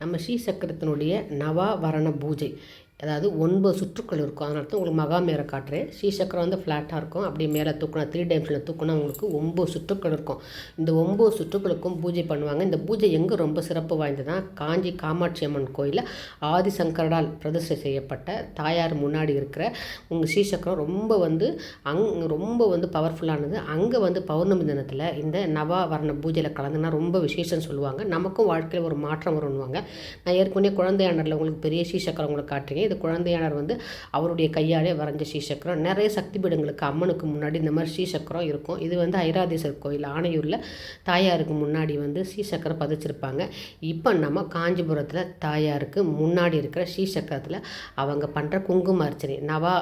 நம்ம ஸ்ரீசக்கரத்தினுடைய நவாவரண பூஜை. அதாவது ஒன்பது சுற்றுக்கள் இருக்கும். அதனால தான் உங்களுக்கு மகாமேரை காட்டுறேன். ஸ்ரீசக்கரம் வந்து ஃப்ளாட்டாக இருக்கும். அப்படியே மேலே தூக்கினா த்ரீ டைம்ஸில் தூக்கினா உங்களுக்கு ஒம்பது சுற்றுக்கள் இருக்கும். இந்த ஒம்பது சுற்றுக்களுக்கும் பூஜை பண்ணுவாங்க. இந்த பூஜை எங்கே ரொம்ப சிறப்பு வாய்ந்ததுன்னா காஞ்சி காமாட்சி அம்மன் கோயிலில் ஆதிசங்கரால் பிரதிஷ்டை செய்யப்பட்ட தாயார் முன்னாடி இருக்கிற உங்கள் ஸ்ரீசக்கரம் ரொம்ப வந்து அங் ரொம்ப வந்து பவர்ஃபுல்லானது அங்கே வந்து பௌர்ணமி தினத்தில் இந்த நவாவரண பூஜையில் கலந்துனா ரொம்ப விசேஷம்னு சொல்லுவாங்க. நமக்கும் வாழ்க்கையில் ஒரு மாற்றம் வரும்னுவாங்க. நான் ஏற்கனவே குழந்தையாண்டரில் உங்களுக்கு பெரிய ஸ்ரீசக்கரம் உங்களுக்கு காட்டுறீங்க இந்த குழந்தையானர் வந்து அவருடைய கையாலே வரைஞ்ச ஸ்ரீசக்கரம். நிறைய சக்தி பீடங்களுக்கு அம்மனுக்கு முன்னாடி இந்த மாதிரி ஸ்ரீசக்கரம் இருக்கும். இது வந்து ஐராதீஸ்வரர் கோயில் ஆணையூரில் தாயாருக்கு முன்னாடி வந்து ஸ்ரீசக்கரம் பதிச்சிருப்பாங்க. இப்போ நம்ம காஞ்சிபுரத்தில் தாயாருக்கு முன்னாடி இருக்கிற ஸ்ரீசக்கரத்தில் அவங்க பண்ணுற குங்கும அர்ச்சனை நவா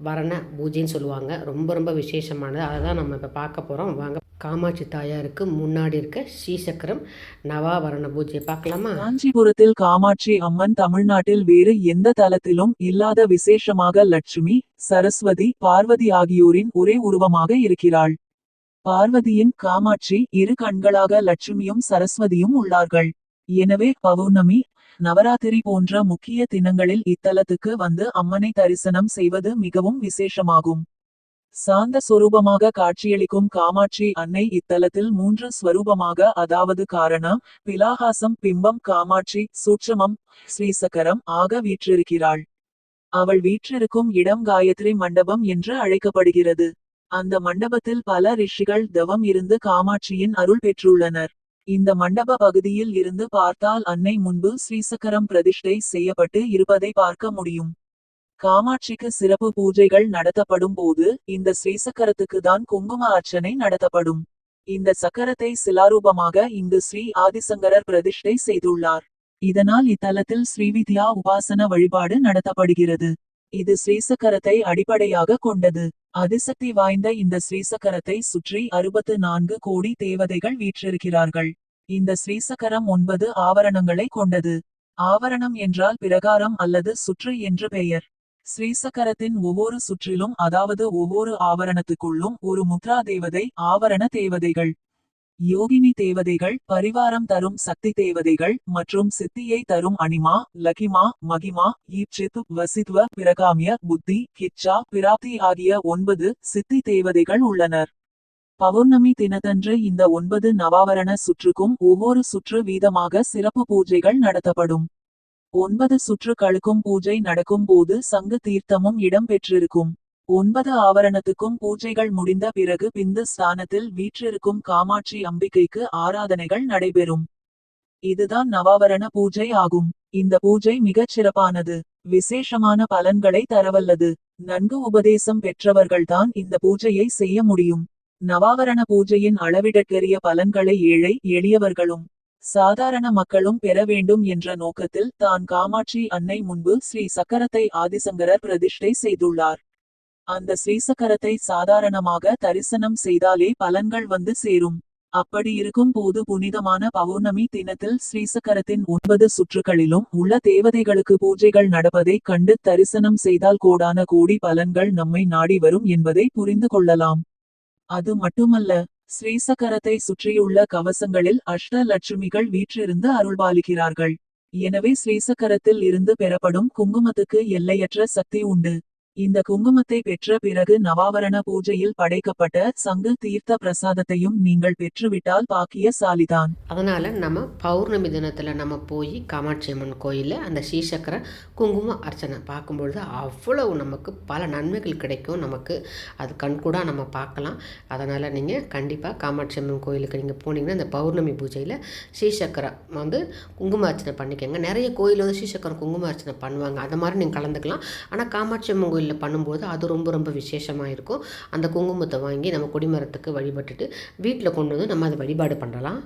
வரண பூஜைன்னு சொல்லுவாங்க. ரொம்ப ரொம்ப விசேஷமானது. அதை தான் நம்ம இப்போ பார்க்க போகிறோம் வாங்க. காமாட்சி தாயாருக்கு முன்னாடி இருக்க ஸ்ரீசக்கரம் நவாவரண பூஜை பார்க்கலாமா? காஞ்சிபுரத்தில் காமாட்சி அம்மன் தமிழ்நாட்டில் வேறு எந்த தலத்திலும் இல்லாத விசேஷமாக லட்சுமி சரஸ்வதி பார்வதி ஆகியோரின் ஒரே உருவமாக இருக்கிறாள். பார்வதியின் காமாட்சி இரு கண்களாக லட்சுமியும் சரஸ்வதியும் உள்ளார்கள். எனவே பௌர்ணமி நவராத்திரி போன்ற முக்கிய தினங்களில் இத்தலத்துக்கு வந்து அம்மனை தரிசனம் செய்வது மிகவும் விசேஷமாகும். சாந்த சொரூபமாக காட்சியளிக்கும் காமாட்சி அன்னை இத்தலத்தில் மூன்று ஸ்வரூபமாக அதாவது காரணம் பிலாகாசம் பிம்பம் காமாட்சி சூட்சமம் ஸ்ரீசக்கரம் ஆக வீற்றிருக்கிறாள். அவள் வீற்றிருக்கும் இடம் காயத்ரி மண்டபம் என்று அழைக்கப்படுகிறது. அந்த மண்டபத்தில் பல ரிஷிகள் தவம் இருந்து காமாட்சியின் அருள் பெற்றுள்ளனர். இந்த மண்டப பகுதியில் இருந்து பார்த்தால் அன்னை முன்பு ஸ்ரீசக்கரம் பிரதிஷ்டை செய்யப்பட்டு இருப்பதை பார்க்க முடியும். காமாட்சிக்கு சிறப்பு பூஜைகள் நடத்தப்படும் போது இந்த ஸ்ரீசக்கரத்துக்கு தான் குங்கும அர்ச்சனை நடத்தப்படும். இந்த சக்கரத்தை சிலாரூபமாக இங்கு ஸ்ரீ ஆதிசங்கரர் பிரதிஷ்டை செய்துள்ளார். இதனால் இத்தலத்தில் ஸ்ரீவித்யா உபாசன வழிபாடு நடத்தப்படுகிறது. இது ஸ்ரீசக்கரத்தை அடிப்படையாக கொண்டது. அதிசக்தி வாய்ந்த இந்த ஸ்ரீசக்கரத்தை சுற்றி அறுபத்து நான்கு கோடி தேவதைகள் வீற்றிருக்கிறார்கள். இந்த ஸ்ரீசக்கரம் ஒன்பது ஆவரணங்களை கொண்டது. ஆவரணம் என்றால் பிரகாரம் அல்லது சுற்று என்று பெயர். ஸ்ரீசக்கரத்தின் ஒவ்வொரு சுற்றிலும் அதாவது ஒவ்வொரு ஆவரணத்துக்குள்ளும் ஒரு முத்ரா தேவதை ஆவரண தேவதைகள். யோகினி தேவதைகள் பரிவாரம் தரும் சக்தி தேவதைகள் மற்றும் சித்தியை தரும் அனிமா லகிமா மகிமா ஈப்சித்து வசித்வ பிரகாமிய புத்தி கிச்சா பிராப்தி ஆகிய ஒன்பது சித்தி தேவதைகள் உள்ளனர். பௌர்ணமி தினத்தன்று இந்த ஒன்பது நவாவரண சுற்றுக்கும் ஒவ்வொரு சுற்று வீதமாக சிறப்பு பூஜைகள் நடத்தப்படும். ஒன்பது சுற்றுக்களுக்கும் பூஜை நடக்கும் போது சங்கு தீர்த்தமும் இடம் பெற்றிருக்கும் ஒன்பது ஆவரணத்துக்கும் பூஜைகள் முடிந்த பிறகு பிந்து ஸ்தானத்தில் வீற்றிருக்கும் காமாட்சி அம்பிகைக்கு ஆராதனைகள் நடைபெறும். இதுதான் நவாவரண பூஜை ஆகும். இந்த பூஜை மிகச் சிறப்பானது. விசேஷமான பலன்களை தரவல்லது. நன்கு உபதேசம் பெற்றவர்கள்தான் இந்த பூஜையை செய்ய முடியும். நவாவரண பூஜையின் அளவிடற்கரிய பலன்களை ஏழை எளியவர்களும் சாதாரண மக்களும் பெற வேண்டும் என்ற நோக்கத்தில் தான் காமாட்சி அன்னை முன்பு ஸ்ரீ சக்கரத்தை ஆதிசங்கரர் பிரதிஷ்டை செய்துள்ளார். அந்த ஸ்ரீசக்கரத்தை சாதாரணமாக தரிசனம் செய்தாலே பலன்கள் வந்து சேரும். அப்படி இருக்கும் போது புனிதமான பௌர்ணமி தினத்தில் ஸ்ரீசக்கரத்தின் ஒன்பது சுற்றுகளிலும் உள்ள தேவதைகளுக்கு பூஜைகள் நடப்பதைக் கண்டு தரிசனம் செய்தால் கோடான கோடி பலன்கள் நம்மை நாடி வரும் என்பதை புரிந்து கொள்ளலாம். அது மட்டுமல்ல ஸ்ரீசக்கரத்தை சுற்றியுள்ள கவசங்களில் அஷ்ட லட்சுமிகள் வீற்றிருந்து அருள்பாலிக்கிறார்கள். எனவே ஸ்ரீசக்கரத்தில் இருந்து பெறப்படும் குங்குமத்துக்கு எல்லையற்ற சக்தி உண்டு. இந்த குங்குமத்தை பெற்ற பிறகு நவாவரண பூஜையில் படைக்கப்பட்ட சங்கு தீர்த்த பிரசாதத்தையும் நீங்கள் பெற்றுவிட்டால் பாக்கியசாலிதான். அதனால் நம்ம பௌர்ணமி தினத்தில் நம்ம போய் காமாட்சி அம்மன் கோயிலில் அந்த ஸ்ரீசக்கர குங்கும அர்ச்சனை பார்க்கும்பொழுது அவ்வளவு நமக்கு பல நன்மைகள் கிடைக்கும். நமக்கு அது கண்கூடாக நம்ம பார்க்கலாம். அதனால் நீங்கள் கண்டிப்பாக காமாட்சி அம்மன் கோயிலுக்கு நீங்கள் போனீங்கன்னா இந்த பௌர்ணமி பூஜையில் ஸ்ரீசக்கரம் வந்து குங்கும அர்ச்சனை பண்ணிக்கோங்க. நிறைய கோயில் வந்து ஸ்ரீசக்கரம் குங்கும அர்ச்சனை பண்ணுவாங்க. அந்த மாதிரி நீங்கள் கலந்துக்கலாம். ஆனால் காமாட்சி அம்மன் கோயில் கோவிலில் பண்ணும்போது அது ரொம்ப ரொம்ப விசேஷமாக இருக்கும். அந்த குங்குமத்தை வாங்கி நம்ம கொடிமரத்துக்கு வழிபட்டுட்டு வீட்டில் கொண்டு வந்து நம்ம அதை வழிபாடு பண்ணலாம்.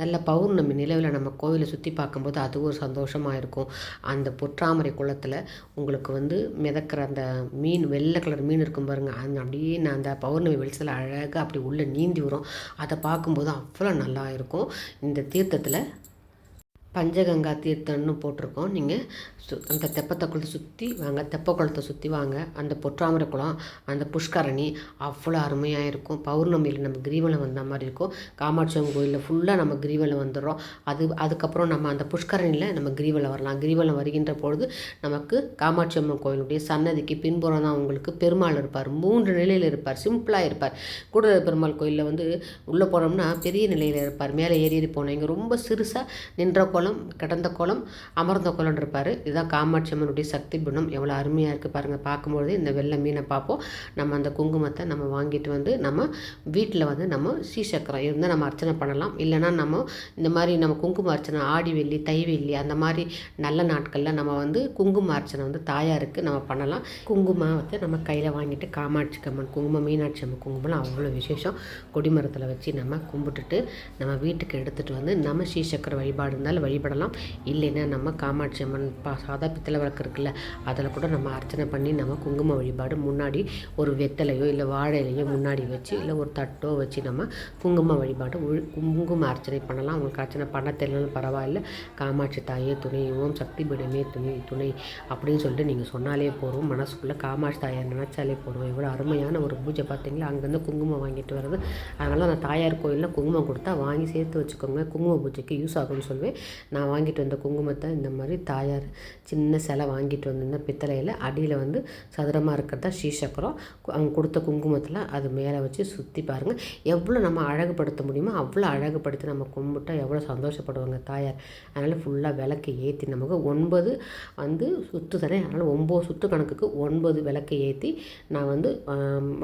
நல்ல பௌர்ணமி நிலவில் நம்ம கோவிலை சுற்றி பார்க்கும்போது அது ஒரு சந்தோஷமாக இருக்கும். அந்த பொற்றாமரை குளத்தில் உங்களுக்கு வந்து மிதக்கிற அந்த மீன் வெள்ளை கலர் மீன் இருக்கும் பாருங்கள் அந்த அப்படியே நான் அந்த பௌர்ணமி வெளிச்சத்தில் அழகாக அப்படி உள்ளே நீந்தி வரும். அதை பார்க்கும்போது அவ்வளோ நல்லா இருக்கும். இந்த தீர்த்தத்தில் பஞ்சகங்கா தீர்த்தம்னு போட்டிருக்கோம். நீங்கள் சு அந்த தெப்பத்தை குளத்தை சுற்றி வாங்க தெப்ப குளத்தை சுற்றி வாங்க அந்த பொற்றாமரை குளம் அந்த புஷ்கரணி அவ்வளோ அருமையாக இருக்கும். பௌர்ணமியில் நம்ம கிரிவலம் வந்த மாதிரி இருக்கும். காமாட்சி அம்மன் கோயிலில் ஃபுல்லாக நம்ம கிரிவலம் வந்துடுறோம். அது அதுக்கப்புறம் நம்ம அந்த புஷ்கரணியில் நம்ம கிரிவலம் வரலாம். கிரிவலம் வருகின்ற பொழுது நமக்கு காமாட்சி அம்மன் கோயிலுடைய சன்னதிக்கு பின்புறம் தான் உங்களுக்கு பெருமாள் இருப்பார். மூன்று நிலையில் இருப்பார். சிம்பிளாக இருப்பார். கூட பெருமாள் கோயிலில் வந்து உள்ளே போனோம்னா பெரிய நிலையில் இருப்பார். மேலே ஏறி ஏறி போனோம். இங்கே ரொம்ப சிறுசாக நின்ற கோலம் கிடந்த கோலம் அமர்ந்த கோலம்னு இருப்பார். இதுதான் காமாட்சி அம்மனுடைய சக்தி குணம். எவ்வளோ அருமையாக இருக்குது பாருங்கள் பார்க்கும்பொழுது இந்த வெள்ளை மீனை பார்ப்போம். நம்ம அந்த குங்குமத்தை நம்ம வாங்கிட்டு வந்து நம்ம வீட்டில் வந்து நம்ம ஸ்ரீசக்கரம் இருந்தால் நம்ம அர்ச்சனை பண்ணலாம். இல்லைன்னா நம்ம இந்த மாதிரி நம்ம குங்கும அர்ச்சனை ஆடி வெள்ளி தை வெள்ளி அந்த மாதிரி நல்ல நாட்களில் நம்ம வந்து குங்கும அர்ச்சனை வந்து தாயாருக்கு நம்ம பண்ணலாம். குங்குமத்தை நம்ம கையில் வாங்கிட்டு காமாட்சி அம்மன் குங்குமம் மீனாட்சி அம்மன் குங்குமம்லாம் அவ்வளோ விசேஷம். கொடிமரத்தில் வச்சு நம்ம கும்பிட்டுட்டு நம்ம வீட்டுக்கு எடுத்துகிட்டு வந்து நம்ம ஸ்ரீசக்கர வழிபாடு இருந்தாலும் வழிபடலாம். இல்லைன்னா நம்ம காமாட்சி அம்மன் பா சாதா பித்தளை விளக்கு இருக்குல்ல அதில் கூட நம்ம அர்ச்சனை பண்ணி நம்ம குங்கும வழிபாடு முன்னாடி ஒரு வெத்தலையோ இல்லை வாழை இலையோ முன்னாடி வச்சு இல்லை ஒரு தட்டோ வச்சு நம்ம குங்கும வழிபாடு குங்கும அர்ச்சனை பண்ணலாம். அவங்களுக்கு அர்ச்சனை பண்ண தெரியலனாலும் பரவாயில்ல. காமாட்சி தாயே துணை ஓம் சக்தி பீடமே துணை துணை அப்படின்னு சொல்லிட்டு நீங்கள் சொன்னாலே போகிறோம் மனசுக்குள்ளே காமாட்சி தாயை நினச்சாலே போகிறோம் எவ்வளோ அருமையான ஒரு பூஜை பார்த்தீங்களா அங்கேருந்து குங்குமம் வாங்கிட்டு வர்றது. அதனால் நான் தாயார் கோயிலில் குங்குமம் கொடுத்தா வாங்கி சேர்த்து வச்சுக்கோங்க. குங்கும பூஜைக்கு யூஸ் ஆகும்னு சொல்லுவேன். நான் வாங்கிட்டு வந்த குங்குமத்தை இந்த மாதிரி தாயார் சின்ன சிலை வாங்கிட்டு வந்திருந்தேன் பித்தளையில் அடியில் வந்து சதுரமாக இருக்கிறதா ஸ்ரீசக்கரம் அவங்க கொடுத்த குங்குமத்தில் அது மேலே வச்சு சுற்றி பாருங்கள் எவ்வளோ நம்ம அழகுபடுத்த முடியுமோ அவ்வளோ அழகுபடுத்தி நம்ம கும்பிட்டா எவ்வளோ சந்தோஷப்படுவாங்க தாயார். அதனால் ஃபுல்லாக விளக்கு ஏற்றி நமக்கு ஒன்பது வந்து சுற்று தரேன். அதனால் ஒம்பது சுற்று கணக்குக்கு ஒன்பது விளக்கு ஏற்றி நான் வந்து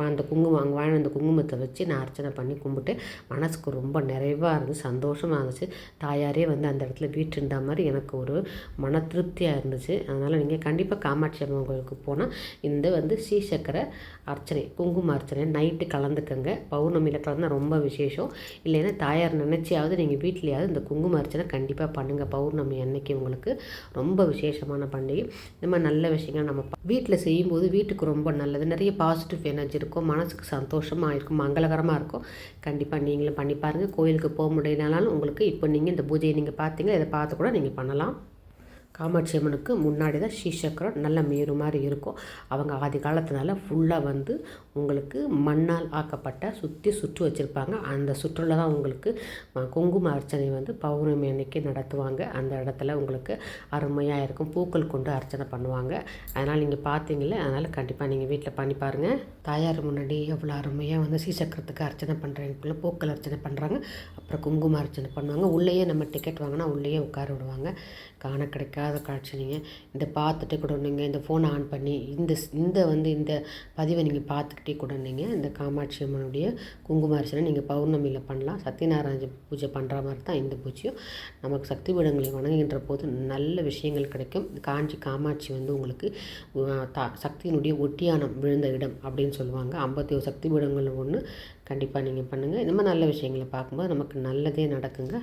அந்த குங்குமம் அங்கே வாழ அந்த குங்குமத்தை வச்சு நான் அர்ச்சனை பண்ணி கும்பிட்டு மனசுக்கு ரொம்ப நிறைவாக இருந்துச்சு சந்தோஷமாக இருந்துச்சு. தாயாரே வந்து அந்த இடத்துல வீட்டுண்டா மாதிரி எனக்கு ஒரு மன திருப்தியாக இருந்துச்சு. அதனால் நீங்கள் கண்டிப்பாக காமாட்சி அம்மன் கோயிலுக்கு போனால் இந்த வந்து ஸ்ரீசக்கர அர்ச்சனை குங்கும அர்ச்சனை நைட்டு கலந்துக்கங்க. பௌர்ணமியில் கலந்தா ரொம்ப விசேஷம். இல்லைன்னா தாயார் நினச்சியாவது நீங்கள் வீட்லேயாவது இந்த குங்கும அர்ச்சனை கண்டிப்பாக பண்ணுங்கள் பௌர்ணமி அன்னைக்கு உங்களுக்கு ரொம்ப விசேஷமான பண்டிகை. இந்த மாதிரி நல்ல விஷயங்கள் நம்ம வீட்டில் செய்யும்போது வீட்டுக்கு ரொம்ப நல்லது. நிறைய பாசிட்டிவ் எனர்ஜி இருக்கும். மனசுக்கு சந்தோஷமாக இருக்கும். மங்களகரமாக இருக்கும். கண்டிப்பாக நீங்களும் பண்ணி பாருங்கள் கோயிலுக்கு போக முடியலனாலும் உங்களுக்கு இப்போ நீங்கள் இந்த பூஜையை நீங்கள் பார்த்தீங்க இதை பார்த்து கூட நீங்கள் பண்ணலாம். காமாட்சி அம்மனுக்கு முன்னாடி தான் ஸ்ரீசக்கரம் நல்ல மேரு மாதிரி இருக்கும். அவங்க ஆதி காலத்தினால ஃபுல்லாக வந்து உங்களுக்கு மண்ணால் ஆக்கப்பட்ட சுற்றி சுற்று வச்சுருப்பாங்க. அந்த சுற்றில் தான் உங்களுக்கு குங்கும அர்ச்சனை வந்து பௌர்ணமி அன்னைக்கு நடத்துவாங்க. அந்த இடத்துல உங்களுக்கு அருமையாக இருக்கும். பூக்கள் கொண்டு அர்ச்சனை பண்ணுவாங்க. அதனால் நீங்கள் பார்த்தீங்களே அதனால் கண்டிப்பாக நீங்கள் வீட்டில் பண்ணி பாருங்கள் தாயார் முன்னாடி எவ்வளோ அருமையாக வந்து ஸ்ரீசக்கரத்துக்கு அர்ச்சனை பண்ணுறதுக்குள்ள பூக்கள் அர்ச்சனை பண்ணுறாங்க அப்புறம் குங்கும அர்ச்சனை பண்ணுவாங்க. உள்ளேயே நம்ம டிக்கெட் வாங்கினா உள்ளேயே உட்கார விடுவாங்க. காண கிடைக்காத காட்சி நீங்கள் இந்த பார்த்துட்டு கூட நீங்கள் இந்த ஃபோனை ஆன் பண்ணி இந்த ஸ்- இந்த வந்து இந்த பதிவை நீங்கள் பார்த்துக்கிட்டே கூட நீங்கள் இந்த காமாட்சி அம்மனுடைய குங்கும அர்ச்சனை நீங்கள் பௌர்ணமியில் பண்ணலாம். சத்யநாராயண பூஜை பண்ணுற மாதிரி தான் இந்த பூஜையும். நமக்கு சக்தி பீடங்களை வணங்குகின்ற போது நல்ல விஷயங்கள் கிடைக்கும். காஞ்சி காமாட்சி வந்து உங்களுக்கு தா சக்தியினுடைய ஒட்டியானம் விழுந்த இடம் அப்படின்னு சொல்லுவாங்க. ஐம்பத்தி ஒரு சக்தி பீடங்கள் ஒன்று கண்டிப்பாக நீங்கள் பண்ணுங்கள் இந்த மாதிரி நல்ல விஷயங்களை பார்க்கும்போது நமக்கு நல்லதே நடக்குங்க.